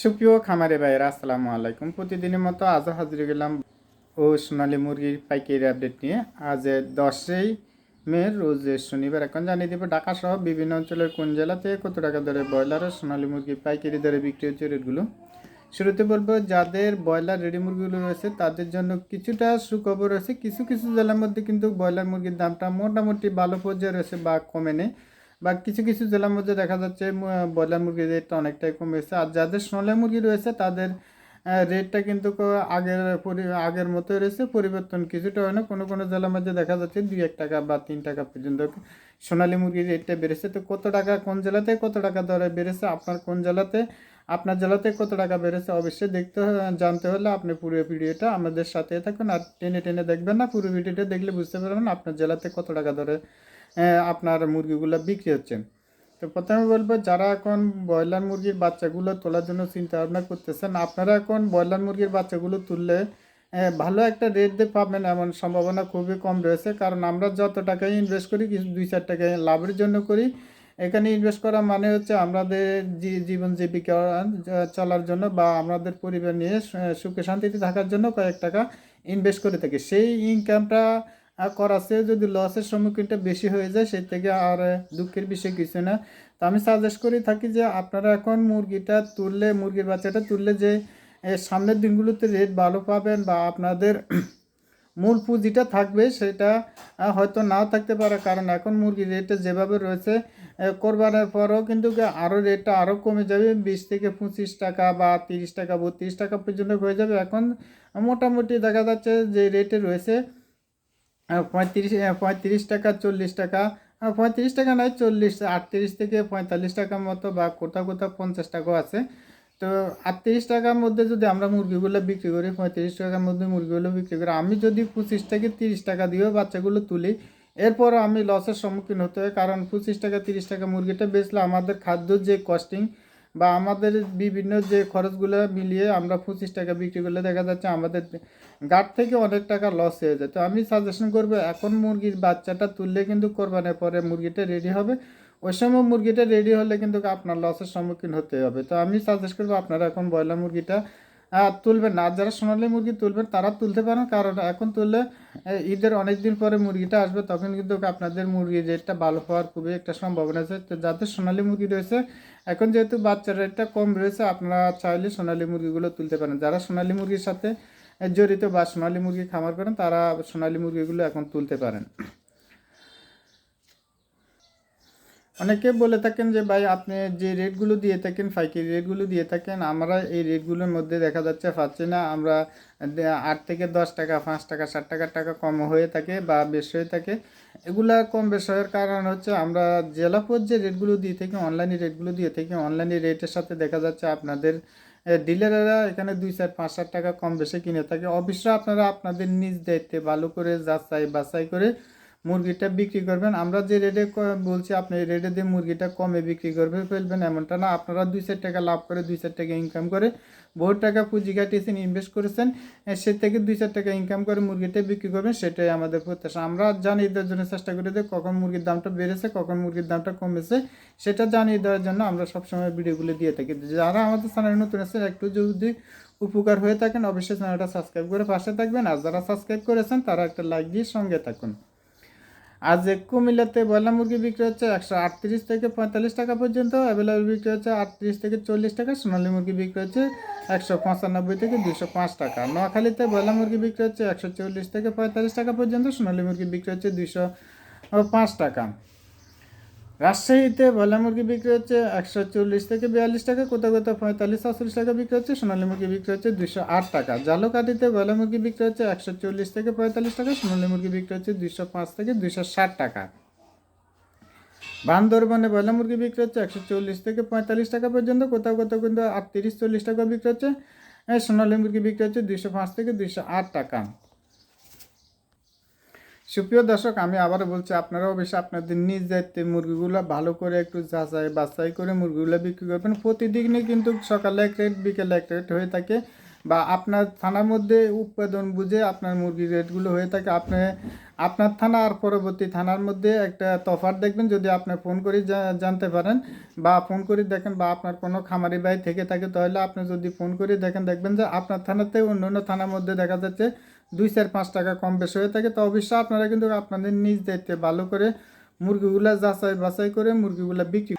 সুপ্রিয় খামারে ভাইয়েরা, আসসালামু আলাইকুম। প্রতিদিনের মতো আজও হাজির গেলাম ও সোনালী মুরগির পাইকারি আপডেট নিয়ে। আজ দশই মে, রোজ শনিবার। এখন জানিয়ে দেবো ঢাকা সহ বিভিন্ন অঞ্চলের কোন জেলাতে কত টাকা দরে ব্রয়লার ও সোনালী মুরগি পাইকারি দরে বিক্রি হচ্ছে রেটগুলো? শুরুতে বলব, যাদের ব্রয়লার রেডি মুরগিগুলো রয়েছে, তাদের জন্য কিছুটা সুখবর রয়েছে। কিছু কিছু জেলার মধ্যে কিন্তু ব্রয়লার মুরগির দামটা মোটামুটি ভালো পর্যায়ে রয়েছে বা কমে নেই। বা কিছু কিছু জেলার মধ্যে দেখা যাচ্ছে ব্রয়লার মুরগির রেটটা অনেকটাই কমেছে আর যাদের সোনালী মুরগি রয়েছে তাদের রেটটা কিন্তু আগের আগের মতো রয়েছে। পরিবর্তন কিছুটা হয় না। কোনো কোনো জেলার মধ্যে দেখা যাচ্ছে দুই এক টাকা বা তিন টাকা পর্যন্ত সোনালি মুরগির রেটটা বেড়েছে। তো কত টাকা কোন জেলাতে কত টাকা দরে বেড়েছে আপনার কোন জেলাতে আপনার জেলাতে কত টাকা বেড়েছে অবশ্যই দেখতে জানতে হলে আপনি পুরো ভিডিওটা আমাদের সাথে থাকুন। আর টেনে টেনে দেখবেন না পুরো ভিডিওটা দেখলে বুঝতে পারবেন আপনার জেলাতে কত টাকা আহ, আপনার মুরগিগুলো বিক্রি হচ্ছে। তো প্রথমে বলব, যারা এখন ব্রয়লার মুরগির বাচ্চাগুলো তোলার জন্য চিন্তা ভাবনা করতেছেন, আপনারা এখন ব্রয়লার মুরগির বাচ্চাগুলো তুললে ভালো একটা রেট দিয়ে পাবেন এমন সম্ভাবনা খুবই কম রয়েছে। কারণ আমরা যত টাকায় ইনভেস্ট করি, কিছু দুই চার টাকায় লাভের জন্য করি। এখানে ইনভেস্ট করা মানে হচ্ছে আমাদের জীবন জীবিকা চলার জন্য বা আমাদের পরিবার নিয়ে সুখে শান্তিতে থাকার জন্য কয়েক টাকা ইনভেস্ট করে থাকি। সেই ইনকামটা করার চেয়ে যদি লসের সম্মুখীনটা বেশি হয়ে যায় সেই থেকে আর দুঃখের বিষয় কিছু না। তো আমি সাজেস্ট করে থাকি যে আপনারা এখন মুরগিটা তুললে মুরগির বাচ্চাটা তুললে যে সামনের দিনগুলোতে রেট ভালো পাবেন বা আপনাদের মূল পুঁজিটা থাকবে সেটা হয়তো নাও থাকতে পারে। কারণ এখন মুরগির রেটটা যেভাবে রয়েছে আহ, কোরবানের পরও কিন্তু আরও রেটটা আরও কমে যাবে। বিশ থেকে পঁচিশ টাকা বা তিরিশ টাকা বত্রিশ টাকা পর্যন্ত হয়ে যাবে। এখন মোটামুটি দেখা যাচ্ছে যে রেটে রয়েছে। পঁয়ত্রিশ পঁয়ত্রিশ টাকা, চল্লিশ টাকা। পঁয়ত্রিশ টাকা নয়, চল্লিশ, আটত্রিশ থেকে পঁয়তাল্লিশ টাকার মতো বা কোথাও কোথাও পঞ্চাশ টাকাও আছে। তো আটত্রিশ টাকার মধ্যে যদি আমরা মুরগিগুলো বিক্রি করি, পঁয়ত্রিশ টাকার মধ্যে মুরগিগুলো বিক্রি করি, আমি যদি পঁচিশ থেকে তিরিশ টাকা দিয়েও বাচ্চাগুলো তুলি, এরপরও আমি লসের সম্মুখীন হতে হয়। কারণ পঁচিশ টাকা, তিরিশ টাকা মুরগিটা বেচলে আমাদের খাদ্য যে কস্টিং বা আমাদের বিভিন্ন যে খরচগুলো মিলিয়ে আমরা পঁচিশ টাকা বিক্রি করলে দেখা যাচ্ছে আমাদের গাট থেকে অনেক টাকা লস হয়ে যায়। তো আমি সাজেশন করব, এখন মুরগির বাচ্চাটা তুললে কিন্তু কোরবানের পরে মুরগিটা রেডি হবে। ওই সময় মুরগিটা রেডি হলে কিন্তু আপনার লসের সম্মুখীন হতে হবে। তো আমি সাজেস্ট করব, আপনারা এখন ব্রয়লার মুরগিটা তুলবেন না। যারা সোনালী মুরগি তুলবেন, তারা তুলতে পারেন। কারণ এখন তুললে ঈদের অনেক দিন পরে মুরগিটা আসবে, তখন কিন্তু আপনাদের মুরগির রেটটা ভালো হওয়ার খুবই একটা সম্ভাবনা আছে। তো যাদের সোনালি মুরগি রয়েছে, এখন যেহেতু বাচ্চার রেটটা কম রয়েছে, আপনারা চাইলে সোনালি মুরগিগুলো তুলতে পারেন। যারা সোনালি মুরগির সাথে জড়িত বা সোনালি মুরগি খামার করেন, তারা সোনালি মুরগিগুলো এখন তুলতে পারেন। অনেকে বলে থাকেন যে, ভাই, আপনি যে রেটগুলো দিয়ে থাকেন, পাইকারি রেটগুলো দিয়ে থাকেন, আমরা এই রেটগুলোর মধ্যে দেখা যাচ্ছে পাচ্ছি না। আমরা আট থেকে দশ টাকা, পাঁচ টাকা, ষাট টাকা টাকা কম হয়ে থাকে বা বেশি হয়ে থাকে। এগুলা কম বেশ হওয়ার কারণ হচ্ছে, আমরা জেলাপথ যে রেটগুলো দিয়ে থাকি, অনলাইনে রেটগুলো দিয়ে থাকি। অনলাইনে রেটের সাথে দেখা যাচ্ছে আপনাদের ডিলাররা এখানে দুই চার, পাঁচ হাজার টাকা কম বেশি কিনে থাকে। অবশ্যই আপনারা আপনাদের নিজ দায়িত্বে ভালো করে যাচাই বাছাই করে মুরগিটা বিক্রি করবেন। আমরা যে রেটে বলছি, আপনি রেটে দিয়ে মুরগিটা কমে বিক্রি করবে, ফেলবেন এমনটা না। আপনারা দুই চার টাকা লাভ করে, দুই চার টাকা ইনকাম করে বহু টাকা পুঁজি কাটিয়েছেন ইনভেস্ট করেছেন সে থেকে দুই চার টাকা ইনকাম করে মুরগিটা বিক্রি করবেন, সেটাই আমাদের প্রত্যাশা। আমরা জানিয়ে দেওয়ার জন্য চেষ্টা করি যে কখন মুরগির দামটা বেড়েছে, কখন মুরগির দামটা কমেছে, সেটা জানিয়ে দেওয়ার জন্য আমরা সবসময় ভিডিওগুলো দিয়ে থাকি। যারা আমাদের চ্যানেলে নতুন আছে একটু যদি উপকার হয়ে থাকেন, অবশ্যই চ্যানেলটা সাবস্ক্রাইব করে পাশে থাকবেন। আর যারা সাবস্ক্রাইব করেছেন, তারা একটা লাইক দিয়ে সঙ্গে থাকুন। আজ কুমিল্লাতে ব্রয়লার মুরগি বিক্রি হচ্ছে একশো আটত্রিশ থেকে পঁয়তাল্লিশ টাকা পর্যন্ত। অ্যাভেলেবল বিক্রি হচ্ছে আটত্রিশ থেকে চল্লিশ টাকা। সোনালী মুরগি বিক্রি হচ্ছে একশো পঁচানব্বই থেকে দুশো পাঁচ টাকা। নোয়াখালীতে ব্রয়লার মুরগি বিক্রি হচ্ছে একশো চল্লিশ থেকে পঁয়তাল্লিশ টাকা পর্যন্ত। সোনালি মুরগি বিক্রি হচ্ছে দুশো পাঁচ টাকা। রাজশাহীতে ব্রয়লার মুরগি বিক্রি হচ্ছে একশো চল্লিশ থেকে বিয়াল্লিশ টাকা, কোথাও কোথাও পঁয়তাল্লিশ, সাতচল্লিশ টাকা বিক্রি হচ্ছে, সোনালী মুরগি বিক্রি হচ্ছে দুশো আট টাকা। জালুকাঠিতে ব্রয়লার মুরগি বিক্রি হচ্ছে একশো চল্লিশ থেকে পঁয়তাল্লিশ টাকা, সোনালী মুরগি বিক্রি হচ্ছে দুশো পাঁচ থেকে দুশো ষাট টাকা। বান্দরবনে ব্রয়লার মুরগি বিক্রি হচ্ছে একশো চল্লিশ থেকে পঁয়তাল্লিশ টাকা পর্যন্ত, কোথাও কোথাও কিন্তু আটত্রিশ, চল্লিশ টাকা বিক্রি হচ্ছে সোনালী মুরগি বিক্রি হচ্ছে দুশো পাঁচ থেকে দুশো আট টাকা। সুপ্রিয় দর্শক, আমি আবারও বলছি, আপনারাও বেশি আপনাদের নিজ দায়িত্বে মুরগিগুলো ভালো করে একটু যাচাই বাছাই করে মুরগিগুলো বিক্রি করবেন। প্রতিদিনই কিন্তু সকালে এক রেট বিকেলে এক রেট হয়ে থাকে বা আপনার থানার মধ্যে উৎপাদন বুঝে আপনার মুরগির রেটগুলো হয়ে থাকে। আপনি, আপনার থানা আর পরবর্তী থানার মধ্যে একটা তফাৎ দেখবেন, যদি আপনি ফোন করে জানতে পারেন বা ফোন করে দেখেন বা আপনার কোনো খামারি ভাই থেকে থাকে, তাহলে আপনি যদি ফোন করে দেখেন, দেখবেন যে আপনার থানাতে অন্য অন্য থানার মধ্যে দেখা যাচ্ছে দুই চার পাঁচ টাকা কম বেশি হয়ে থাকে, তো অবশ্যই আপনারা কিন্তু আপনাদের নিজ দায়িত্বে ভালো করে মুরগিগুলা যাচাই বাছাই করে মুরগিগুলা বিক্রি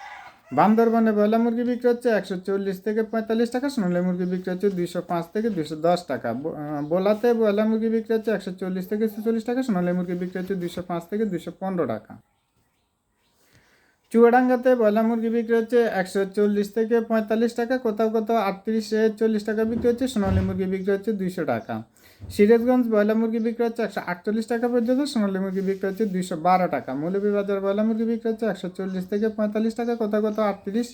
বান্দরবানে বয়লা মুরগি বিক্রি হচ্ছে একশো চল্লিশ থেকে পঁয়তাল্লিশ টাকা, সোনালী মুরগি বিক্রি হচ্ছে দুইশো পাঁচ থেকে দুইশো দশ টাকা। বোলাতে বয়লা মুরগি বিক্রি হচ্ছে একশো চল্লিশ থেকে ছেচল্লিশ টাকা, সোনালী মুরগি বিক্রি হচ্ছে দুইশো পাঁচ থেকে দুইশো পনেরো টাকা। চুয়াডাঙ্গাতে বয়লা মুরগি বিক্রি হচ্ছে একশো চল্লিশ থেকে পঁয়তাল্লিশ টাকা, কোথাও কোথাও আটত্রিশ চল্লিশ টাকা বিক্রি হচ্ছে, সোনালী মুরগি বিক্রি হচ্ছে দুইশো টাকা। সিরাজগঞ্জ বয়লা মুরগি বিক্রি হচ্ছে একশো আটচল্লিশ টাকা পর্যন্ত, সোনালী মুরগি বিক্রি হচ্ছে দুইশো বারো টাকা। মৌলভীবাজার বয়লা মুরগি বিক্রি হচ্ছে একশো চল্লিশ থেকে পঁয়তাল্লিশ টাকা কোথাও কোথাও আটত্রিশ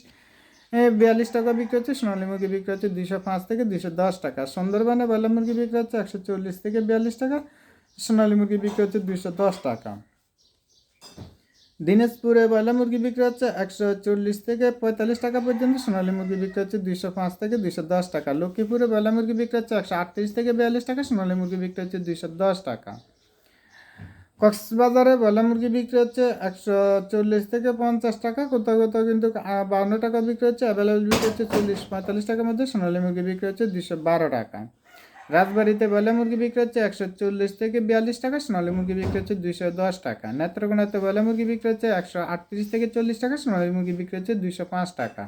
বিয়াল্লিশ টাকা বিক্রি হচ্ছে, সোনালী মুরগি বিক্রি হচ্ছে দুইশো পাঁচ থেকে দুইশো দশ টাকা। সুন্দরবনে বয়লা মুরগি বিক্রি হচ্ছে একশো চল্লিশ থেকে বিয়াল্লিশ টাকা, সোনালী মুরগি বিক্রি হচ্ছে দুইশো দশ টাকা। দিনাজপুরে বয়লা মুরগি বিক্রি হচ্ছে একশো চল্লিশ থেকে পঁয়তাল্লিশ টাকা পর্যন্ত। সোনালী মুরগি বিক্রি হচ্ছে দুইশো পাঁচ থেকে দুইশো দশ টাকা। লক্ষ্মীপুরে বয়লা মুরগি বিক্রি হচ্ছে একশো আটত্রিশ থেকে বিয়াল্লিশ টাকা, সোনালী মুরগি বিক্রি হচ্ছে দুইশো দশ টাকা। কক্সবাজারে বয়লা মুরগি বিক্রি হচ্ছে একশো চল্লিশ থেকে পঞ্চাশ টাকা, কোথাও কোথাও কিন্তু বাউন্ন টাকা বিক্রি হচ্ছে অ্যাভেলেবল বিক্রি হচ্ছে চল্লিশ পঁয়তাল্লিশ টাকার মধ্যে, সোনালী মুরগি বিক্রি হচ্ছে দুশো বারো টাকা। রাজবাড়িতে বয়লা মুরগি বিক্রি হচ্ছে একশো চল্লিশ থেকে বিয়াল্লিশ টাকা, সোনালী মুরগি বিক্রি হচ্ছে দুইশো দশ টাকা। নেত্রকোনাতে বয়লা মুরগি বিক্রি হচ্ছে একশো আটত্রিশ থেকে চল্লিশ টাকা, সোনালী মুরগি বিক্রি হচ্ছে দুইশো পাঁচ টাকা।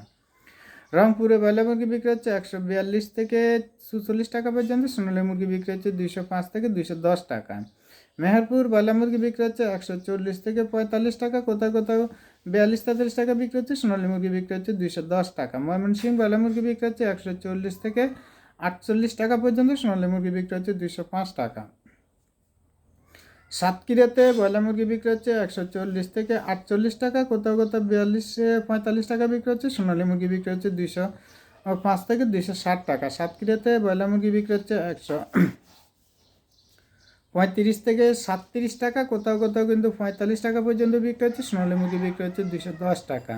রংপুরে বয়লা মুরগি বিক্রি হচ্ছে একশো বিয়াল্লিশ থেকে চুচল্লিশ টাকা পর্যন্ত, সোনালী মুরগি বিক্রি হচ্ছে দুইশো পাঁচ থেকে দুইশো দশ টাকা। মেহেরপুর বয়লা মুরগি বিক্রি হচ্ছে একশো চল্লিশ থেকে পঁয়তাল্লিশ টাকা, কোথাও কোথাও বিয়াল্লিশ তেতাল্লিশ টাকা বিক্রি হচ্ছে, সোনালী মুরগি বিক্রি হচ্ছে দুইশো দশ টাকা। ময়মনসিংহ বয়লা মুরগি বিক্রি হচ্ছে একশো চল্লিশ থেকে আটচল্লিশ টাকা পর্যন্ত সোনালী মুরগি বিক্রি হচ্ছে দুইশো পাঁচ টাকা। সাতক্ষীরাতে ব্রয়লার মুরগি বিক্রি হচ্ছে একশো চল্লিশ থেকে আটচল্লিশ টাকা, কোথাও কোথাও বিয়াল্লিশ পঁয়তাল্লিশ টাকা বিক্রি হচ্ছে, সোনালী মুরগি বিক্রি হচ্ছে দুইশো পাঁচ থেকে দুইশো ষাট টাকা। সাতক্ষীরাতে ব্রয়লার মুরগি বিক্রি হচ্ছে একশো পঁয়ত্রিশ থেকে সাতত্রিশ টাকা, কোথাও কোথাও কিন্তু পঁয়তাল্লিশ টাকা পর্যন্ত বিক্রি হচ্ছে, সোনালী মুরগি বিক্রি হচ্ছে দুশো দশ টাকা।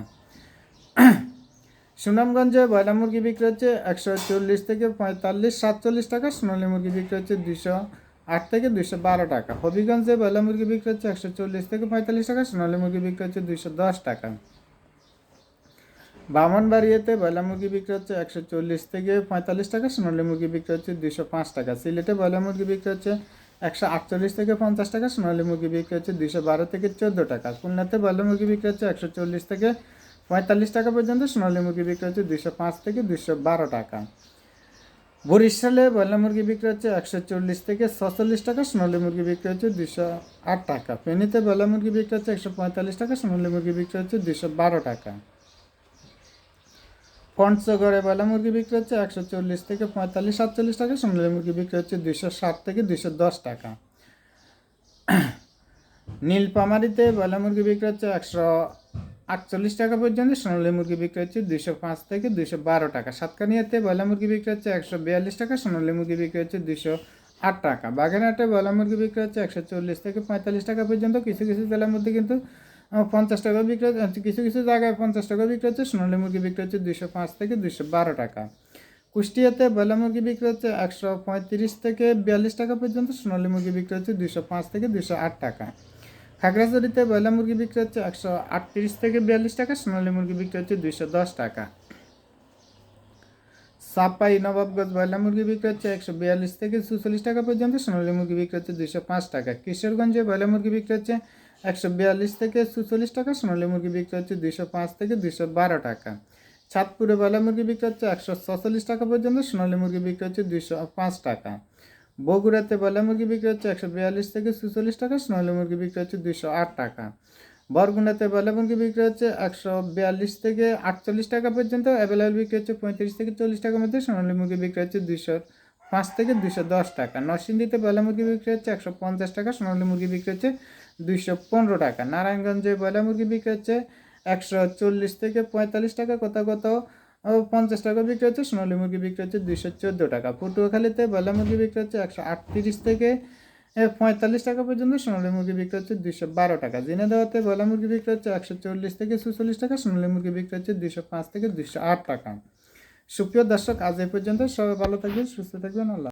সুনামগঞ্জে বয়লা মুরগি বিক্রি হচ্ছে একশো চল্লিশ থেকে পঁয়তাল্লিশ, সাতচল্লিশ টাকা, সোনালী মুরগি বিক্রি হচ্ছে দুশো আট থেকে দুশো বারো টাকা। হবিগঞ্জে বয়লা মুরগি বিক্রি হচ্ছে একশো চল্লিশ থেকে পঁয়তাল্লিশ টাকা, সোনালী মুরগি বিক্রি হচ্ছে দুশো দশ টাকা। বামনবাড়িয়াতে বয়লা মুরগি বিক্রি হচ্ছে একশো চল্লিশ থেকে পঁয়তাল্লিশ টাকা, সোনালী মুরগি বিক্রি হচ্ছে দুশো পাঁচ টাকা। সিলেটে বয়লা মুরগি বিক্রি হচ্ছে একশো আটচল্লিশ থেকে পঞ্চাশ টাকা, সোনালী মুরগি বিক্রি হচ্ছে দুশো বারো থেকে চোদ্দ টাকা। খুলনাতে বয়লা মুরগি বিক্রি হচ্ছে একশো চল্লিশ থেকে পঁয়তাল্লিশ টাকা পর্যন্ত সোনালী মুরগি বিক্রি হচ্ছে দুশো পাঁচ থেকে দুশো বারো টাকা। বরিশালে বয়লা মুরগি বিক্রি হচ্ছে একশো চল্লিশ থেকে ছচল্লিশ টাকা, সোনালী মুরগি বিক্রি হচ্ছে দুশো আট টাকা। ফেনীতে বয়লা মুরগি বিক্রি হচ্ছে একশো পঁয়তাল্লিশ টাকা, সোনালী মুরগি বিক্রি হচ্ছে দুশো বারো টাকা। পঞ্চগড়ে বয়লা মুরগি বিক্রি হচ্ছে একশো চল্লিশ থেকে পঁয়তাল্লিশ, সাতচল্লিশ টাকা, সোনালী মুরগি বিক্রি হচ্ছে দুশো ষাট থেকে দুশো দশ টাকা। নীলপামারিতে বয়লা মুরগি বিক্রি হচ্ছে একশো আটচল্লিশ টাকা পর্যন্ত সোনালী মুরগি বিক্রি হচ্ছে দুশো পাঁচ থেকে দুশো বারো টাকা। সাতকানিয়াতে বয়লা মুরগি বিক্রি হচ্ছে একশো বিয়াল্লিশ টাকা, সোনালী মুরগি বিক্রি হচ্ছে দুশো আট টাকা। বাগেরহাটে বয়লা মুরগি বিক্রি হচ্ছে একশো চল্লিশ থেকে পঁয়তাল্লিশ টাকা পর্যন্ত, কিছু কিছু জেলার মধ্যে কিন্তু পঞ্চাশ টাকা বিক্রি হচ্ছে কিছু কিছু জায়গায় পঞ্চাশ টাকা বিক্রি হচ্ছে, সোনালী মুরগি বিক্রি হচ্ছে দুশো পাঁচ থেকে দুশো বারো টাকা। কুষ্টিয়াতে বয়লা মুরগি বিক্রি হচ্ছে একশো পঁয়ত্রিশ থেকে বিয়াল্লিশ টাকা পর্যন্ত, সোনালী মুরগি বিক্রি হচ্ছে দুশো পাঁচ থেকে দুশো আট টাকা। খাগড়াছড়িতে বয়লা মুরগি বিক্রি হচ্ছে একশো আটত্রিশ থেকে বিয়াল্লিশ টাকা, সোনালী মুরগি বিক্রি হচ্ছে দুইশো দশ টাকা। সাপাই নবাবগঞ্জ বয়লা মুরগি বিক্রি হচ্ছে একশো বিয়াল্লিশ থেকে চুচল্লিশ টাকা পর্যন্ত, সোনালী মুরগি বিক্রি হচ্ছে দুইশো পাঁচ টাকা। কিশোরগঞ্জে বয়লা মুরগি বিক্রি হচ্ছে একশো বিয়াল্লিশ থেকে চুচল্লিশ টাকা, সোনালী মুরগি বিক্রি হচ্ছে দুইশো পাঁচ থেকে দুইশো বারো টাকা। চাঁদপুরে বয়লা মুরগি বিক্রি হচ্ছে একশো ছচল্লিশ টাকা পর্যন্ত, সোনালী মুরগি বিক্রি হচ্ছে দুইশো পাঁচ টাকা। বগুড়াতে বয়লা মুরগি বিক্রি হচ্ছে একশো বিয়াল্লিশ থেকে চুচল্লিশ টাকা, সোনালী মুরগি বিক্রি হচ্ছে দুইশো আট টাকা। বরগুনাতে বয়লা মুরগি বিক্রি হচ্ছে একশো বিয়াল্লিশ থেকে আটচল্লিশ টাকা পর্যন্ত, অ্যাভেলেবল বিক্রি হচ্ছে পঁয়ত্রিশ থেকে চল্লিশ টাকার মধ্যে, সোনালী মুরগি বিক্রি হচ্ছে দুইশো পাঁচ থেকে দুইশো দশ টাকা। নরসিংদীতে বয়লা মুরগি বিক্রি হচ্ছে একশো পঞ্চাশ টাকা, সোনালী মুরগি বিক্রি হচ্ছে দুইশো পনেরো টাকা। নারায়ণগঞ্জে বয়লা মুরগি বিক্রি হচ্ছে একশো চল্লিশ থেকে পঁয়তাল্লিশ টাকা, কোথাও কোথাও পঞ্চাশ টাকা বিক্রি হচ্ছে, সোনালি মুরগি বিক্রি হচ্ছে দুইশো চোদ্দ টাকা। পটুয়াখালীতে বয়লা মুরগি বিক্রি হচ্ছে একশো আটত্রিশ থেকে পঁয়তাল্লিশ টাকা পর্যন্ত, সোনালি মুরগি বিক্রি হচ্ছে দুইশো বারো টাকা। ঝিনাইদহতে বয়লা মুরগি বিক্রি হচ্ছে একশো চল্লিশ থেকে সুচল্লিশ টাকা, সোনালি মুরগি বিক্রি হচ্ছে দুইশো পাঁচ থেকে দুইশো আট টাকা। সুপ্রিয় দর্শক, আজ এই পর্যন্ত সবাই ভালো থাকবেন, সুস্থ থাকবেন, আল্লাহ